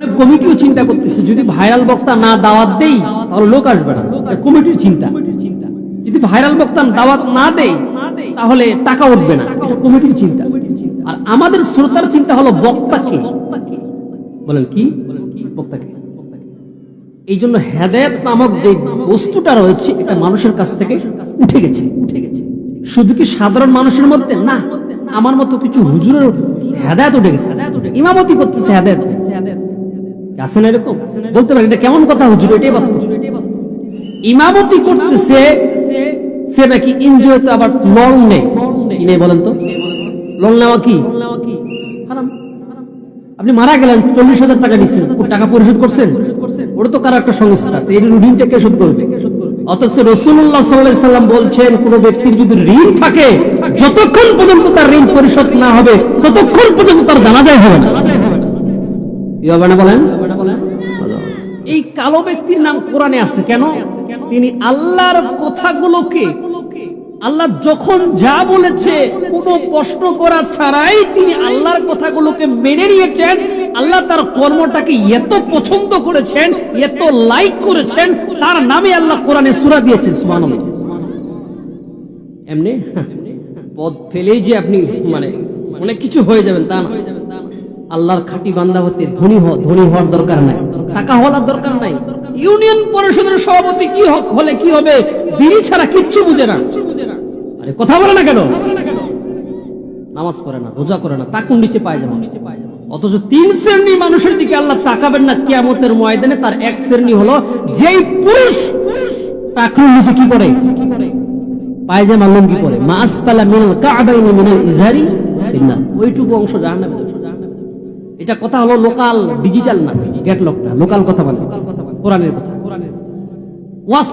কমিটিও চিন্তা করতেছে, যদি ভাইরাল বক্তা না দাওয়াত দেই, তাহলে লোক আসবে না। কমিটির চিন্তা। যদি ভাইরাল বক্তা দাওয়াত না দেই, তাহলে টাকা উঠবে না। কমিটির চিন্তা। আর আমাদের শ্রোতার চিন্তা হলো বক্তাকে। বলেন কি? বক্তাকে। এই জন্য হেদায়ত নামক যে বস্তুটা রয়েছে, এটা মানুষের কাছ থেকে উঠে গেছে। উঠে গেছে শুধু কি সাধারণ মানুষের মধ্যে? না। আমার মতো কিছু হুজুরের হেদায়ত উঠে গেছে। ইমামতি করতেছে হেদায়ত। আছে না এরকম? বলতে এটা কেমন কথা হুজুর? এটাই বাস্তব। ইমামতি করতেছে, সে নাকি আবার লং নেই। নেই বলেন তো? লং নেওয়া কি? আপনি মারা গেলেন, চল্লিশ হাজার টাকা দিচ্ছেন টাকা পরিশোধ করছেন? ওটা তো কারও একটা সংস্থা এই ঋণটা কে শোধ করবে? অথচ রসুল্লাহ সাল্লাম বলছেন, কোন ব্যক্তির যদি ঋণ থাকে, যতক্ষণ পর্যন্ত তার ঋণ পরিশোধ না হবে, ততক্ষণ পর্যন্ত তার জানাজাই হবে না। হবে না বলেন? এই কালো ব্যক্তির নাম কোরআনে আছে কেন? তিনি আল্লাহর কথাগুলোকে আল্লাহ যখন যা বলেছে, কোনো প্রশ্ন করা ছাড়াই তিনি আল্লাহর কথাগুলোকে মেনে নিয়েছেন। আল্লাহ তার কর্মটাকে এত পছন্দ করেছেন, এত লাইক করেছেন, তার নামে আল্লাহ কোরআনে সুরা দিয়েছেন, সুবহানাল্লাহ। এমনি? পদ ফেলেই যে আপনি মানে অনেক কিছু হয়ে যাবেন তা না। আল্লাহর খাঁটি বান্দা হতে ধনী হ ধনী হওয়ার দরকার নাই। টাকা হওয়ার দরকার নাই। ইউনিয়ন পরিষদের সভাপতি কি হক হলে কি হবে? বিড়ি ছাড়া কিচ্ছু বুঝে না। আরে কথা বলে না কেন? নামাজ করে না, রোজা করে না, তাকুন নিচে পায় যাবে। অথচ তিন শ্রেণি মানুষের দিকে আল্লাহ তাকাবেন না, কিয়ামতের ময়দানে তার এক শ্রেণি হলো যেই পুরুষ টাকুন নিচে কি করে পায়জামা লুঙ্গি পরে। মাস পালা মিনাল কাবাইনি মিনাল ইজারি ওইটুকু অংশ জাহান্নামে এটা কথা হলো লোকাল ডিজিটাল না গ্যাটলক না, লোকাল কথা বলে। কোরআনের কথা।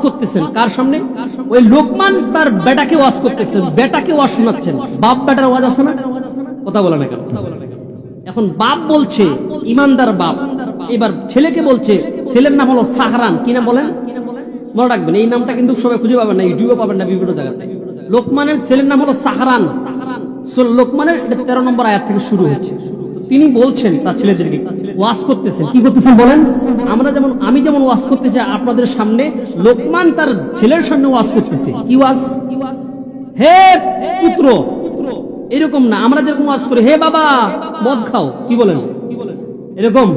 করতেছেন কার সামনে? ওই লোকমান তার বেটাকে করতেছেন, বেটাকে শোনাচ্ছেন। বাপ বেটার ওয়াজ আছে না? কথা বলে না কেন? এখন বাপ বলছে, ইমানদার বাপ। এবার ছেলেকে বলছে, ছেলের নাম হলো সাহারান। কি নাম বলেন? মনে রাখবেন, এই নামটা কিন্তু সবাই খুঁজে পাবেন না, ইউটিউবে পাবেন না, বিভিন্ন জায়গাতে। লোকমানের ছেলের নাম হলো সাহারান। লোকমানের, এটা তেরো নম্বর আয়াত থেকে শুরু হচ্ছে তিনি বলছেন, তার ছেলেদেরকে, ওয়াজ করতেছেন। কি করতেছেন বলেন? আমরা যেমন, আমি যেমন ওয়াজ করতে চাই, আপনাদের সামনে লোকমান তার ছেলের সামনে ওয়াজ করতেছে। কি ওয়াজ? হে পুত্র, এরকম না, আমরা যেরকম ওয়াজ করি, হে বাবা, মদ খাও। কি বলেন? এরকম?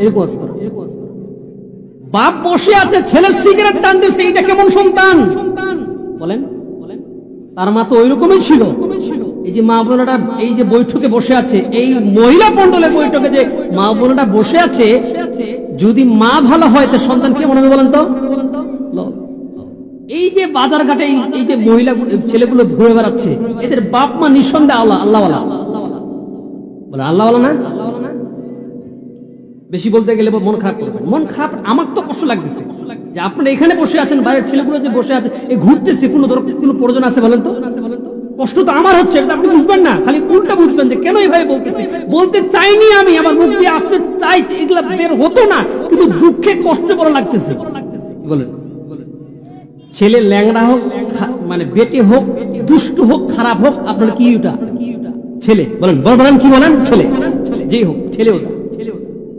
এরকম ওয়াজ করো। বাপ বসে আছে, ছেলের সিগারেট টানতেছে, এটা কেমন সন্তান? বলেন। তার মা তো ওই রকমই ছিল। এই যে মা বোনেরা এই যে বৈঠকে বসে আছে, এই মহিলা মন্ডলের বৈঠকে যে মা বোনেরা বসে আছে, যদি মা ভালো হয় তো সন্তান কেমন হবে বলেন তো? এই যে বাজার ঘাটে এই- যে মহিলা ছেলেগুলো ঘুরে বেড়াচ্ছে, এদের বাপ মা নিঃসন্দেহে আল্লাহ আল্লাহ বলে আল্লাহ না? বেশি বলতে গেলে মন খারাপ করবেন মন খারাপ, আমার তো কষ্ট লাগতেছে। যে আপনারা এখানে বসে আছেন, বাইরের ছেলেগুলো যে বসে আছে এই ঘুরতেছে, কোনো দরকার, কোনো প্রয়োজন আছে বলেন তো? কষ্ট তো আমার হচ্ছে, এটা আপনি বুঝবেন না। খালি উল্টা বুঝবেন যে কেন এইভাবে বলতেছে। বলতে চাইনি আমি, আমার মুখ দিয়ে আসতে চাই এগুলা বের হতো না, কিন্তু দুঃখে কষ্ট বড় লাগতেছে। বলেন? ছেলে ল্যাংড়া হোক মানে বেটে হোক, দুষ্ট হোক, খারাপ হোক, আপনার কি ওটা? ছেলে। বলেন বলেন কি বলেন? ছেলে। যেই হোক, ছেলে ওটা।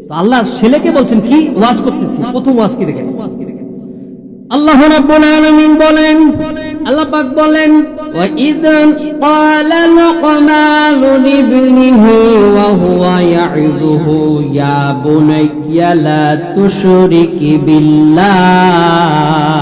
তো আল্লাহ ছেলেকে বলছেন, কি ওয়াজ করতেছি? প্রথম ওয়াজ কি দেখেন? আল্লাহ আলামিন বলেন আল্লাহ পাক বলেন বিল্লাহ।